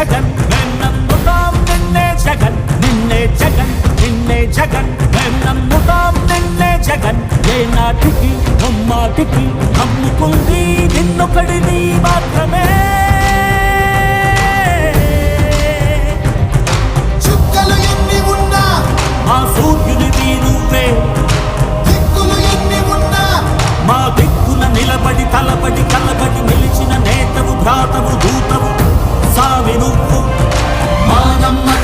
జగన్. మేం నమ్ముతాం నిన్నే జగన్ నిన్నే జగన్ నిన్నే జగన్. మేం నమ్ముతాం నిన్నే జగన్ ఏ నాటికి నమ్మాటికి నమ్ముకుంది నిన్నొకడిని మాత్రమే.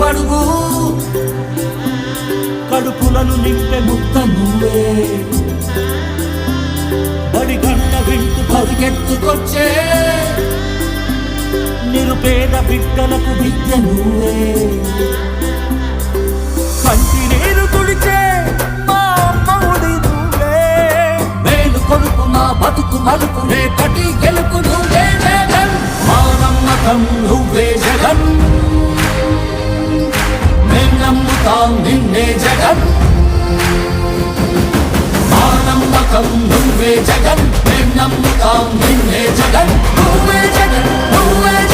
బడుగు కడుపులను నింపే ముక్త నువ్వే బడి గంట వింటూ పరిగెత్తుకొచ్చే నిరుపేద బిడ్డలకు విద్య నువ్వే కంటి నీరు తుడిచే మా అమ్మఒడి నువ్వే మేలు కొడుకు మా బతుకు మలుపు రేపటి గెలుపు నువ్వే జగన్. మా నమ్మకం నువ్వే జగన్. నిన్నే జగన్? మా నమ్మకం నువ్వే జగన్. మేం నమ్ముతాం నిన్నే జగన్. నువ్వే జగన్ నువ్వే జగన్.